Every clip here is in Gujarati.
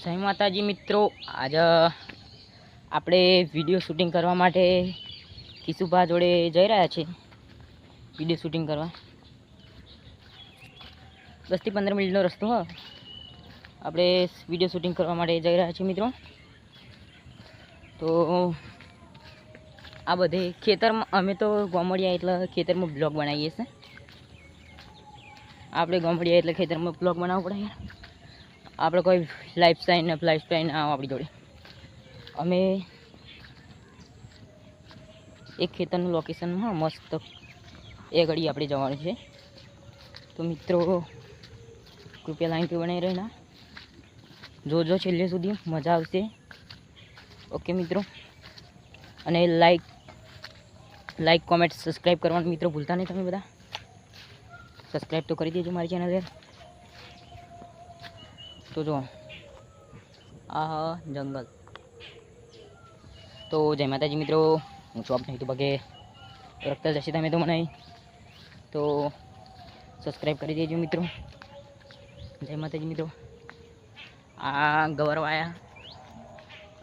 જય માતાજી મિત્રો. આજે આપણે વીડિયો શૂટિંગ કરવા માટે કિશુભા જોડે જઈ રહ્યા છીએ વીડિયો શૂટિંગ કરવા. દસથી પંદર મિનિટનો રસ્તો હોય આપણે વીડિયો શૂટિંગ કરવા માટે જઈ રહ્યા છીએ મિત્રો. તો, આ બધે ખેતરમાં, અમે તો ગોમડિયા એટલે ખેતરમાં બ્લોગ બનાવીએ છીએ. આપણે ગોમડિયા એટલે ખેતરમાં બ્લોગ બનાવવો પડે યાર. આપણે કોઈ લાઈફ સ્ટાઈલ ને લાઈફ સ્ટાઈલ ના આપણી જોડે. અમે એક ખેતરનું લોકેશનમાં મસ્ત એ ઘડી આપણે જવાનું છે. તો મિત્રો, કૃપયા લાઈન પે બનાવી રહેના જોજો છેલ્લે સુધી, મજા આવશે. ઓકે મિત્રો. અને લાઈક લાઈક કોમેન્ટ સબસ્ક્રાઈબ કરવાનું મિત્રો ભૂલતા નહીં તમે બધા. સબસ્ક્રાઈબ તો કરી દેજો મારી ચેનલ યાર તો જો આ જંગલ તો જય માતાજી મિત્રો હું ચોપ નહીં તો પગે રખતા જશે તમે તો મને તો સબસ્ક્રાઈબ કરી દેજો મિત્રો. જય માતાજી મિત્રો. આ ગવરવાયા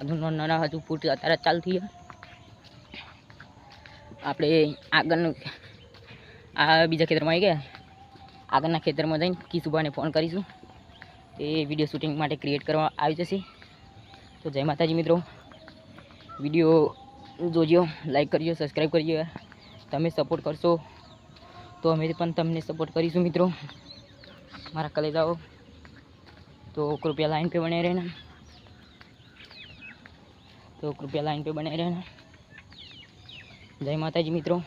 હજુ નાના હજુ ફૂટ અત્યારે જ ચાલુ થઈ ગયા. આપણે આગળનું આ બીજા ખેતરમાં આવી ગયા. આગળના ખેતરમાં જઈને કિશુભાને ફોન કરીશું. એ વીડિયો શૂટિંગ માટે ક્રિએટ કરવામાં આવી જશે. તો જય માતાજી મિત્રો. વીડિયો જોજો લાઈક કરજો સબસ્ક્રાઈબ કરજો. તમે સપોર્ટ કરશો તો અમે પણ તમને સપોર્ટ કરીશું મિત્રો. મારા કલેજાઓ. તો કૃપયા લાઈન પે બને રહેના. તો કૃપયા લાઈન પે બને રહેના. જય માતાજી મિત્રો.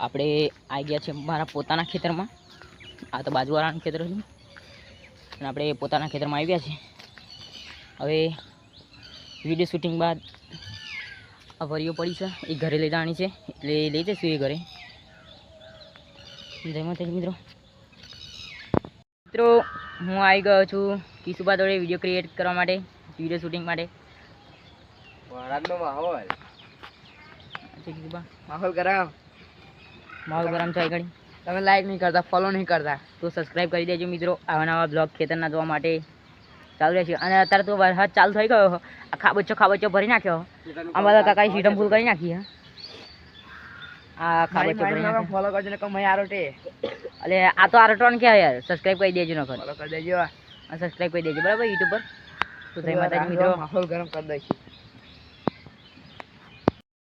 આપણે આવી ગયા છે મારા પોતાના ખેતરમાં. આ તો બાજુવાળાનું ખેતર છે. અને આપણે પોતાના ખેતરમાં આવ્યા છે હવે વીડિયો શૂટિંગ બાદ આ વરીઓ પડી છે. એ ઘરે લઈ જવાની છે. એટલે લઈ જઈશું એ ઘરે. જય માતાજી મિત્રો. મિત્રો હું આવી ગયો છું કિશુબા જોડે વીડિયો ક્રિએટ કરવા માટે વીડિયો શૂટિંગ માટે. માહોલ. અચ્છા કિશુબા. માહોલ ગરમ. છે ઘડી તમે લાઈક નહીં કરતા ફોલો નહીં કરતા તો સબસ્ક્રાઈબ કરી દેજો મિત્રો. આવા નવા બ્લોગ ખેતરના જોવા માટે. ચાલુ રહેશે. અને અત્યારે તો વરસાદ ચાલુ થઈ ગયો. આ ખાબોચો ખાબોચો ભરી નાખ્યો. આ બધા કાકાએ સીટમ ફૂલ કરી નાખી આ ખાબોચો ભરી નાખ્યો. ફોલો કરજો ને કમાઈ આરો એટલે આ તો આરટોન કે યાર. સબસ્ક્રાઈબ કરી દેજો ફોલો કરી દેજો. સબસ્ક્રાઈબ કરી દેજો. બરાબર યુટ્યુબ પર? તો જય માતાજી મિત્રો. માહોલ ગરમ કરી દઈશું.